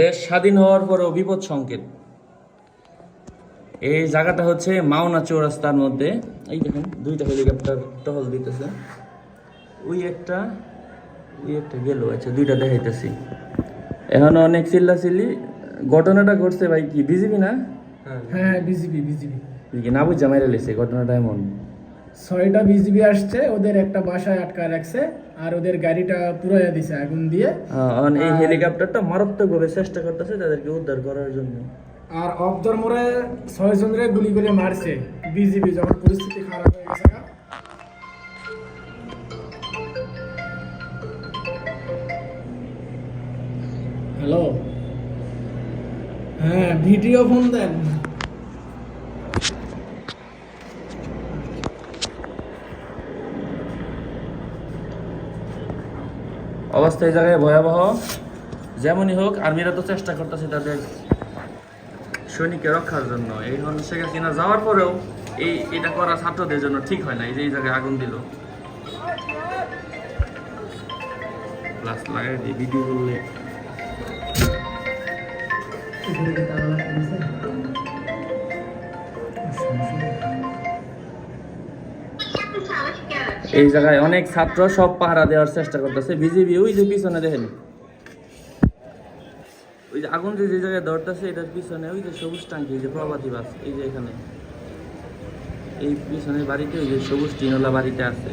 দেশ স্বাধীন হওয়ার পরেও বিপদ সংকেত। এই জায়গাটা হচ্ছে মাওনা চৌরাস্তার মধ্যে। এই দেখেন দুইটা হেলিকপ্টার টহল দিতেছে। ওই একটা ওই একটা গেল আচ্ছা দুইটা দেখাইতেছি। এখন অনেক চিল্লা চিল্লি ঘটনাটা ঘটছে ভাই কি বিজিবি না? হ্যাঁ বিজিবি বিজিবি। না বুঝা মেরে লেছে ঘটনাটা এমন। ছয়টা বিজিবি আসছে ওদের একটা বাসায় আটকা রাখছে আর ওদের গাড়িটা পুরাইয়া দিছে আগুন দিয়ে। আর এই হেলিকপ্টারটা মারাত্মকভাবে চেষ্টা করতেছে তাদেরকে উদ্ধার করার জন্য। আর অবদর মোড়ে ছয় জনরে গুলি করে মারছে বিজিবি যখন পরিস্থিতি খারাপ হয়ে গেছে হ্যালো হ্যাঁ ভিডিও ফোন দেন। অবস্থা এই জায়গায় ভয়াবহ। যেমনই হোক, আর্মিরা তো চেষ্টা করতেছে তাদের সৈনিককে রক্ষার জন্য। এই হন শেখ হাসিনা যাওয়ার পরেও এই, এটা করা ছাত্রদের জন্য ঠিক হয় না, এই যে এই জায়গায় আগুন দিল। লাগাই দিই ভিডিও করলে। এই জায়গায় অনেক ছাত্র সব পাহারা দেওয়ার চেষ্টা করতেছে। বিজেপি ওই যে পিছনে দেখেন। ওই যে আগুন যে যে জায়গায় ধরতেছে, এটার পিছনে ওই যে সবুজ টাঙ্কি যে প্রভাতী বাস, এই যে এখানে। এই পিছনের বাড়িতে ওই যে সবুজ টিনলা বাড়িতে আছে।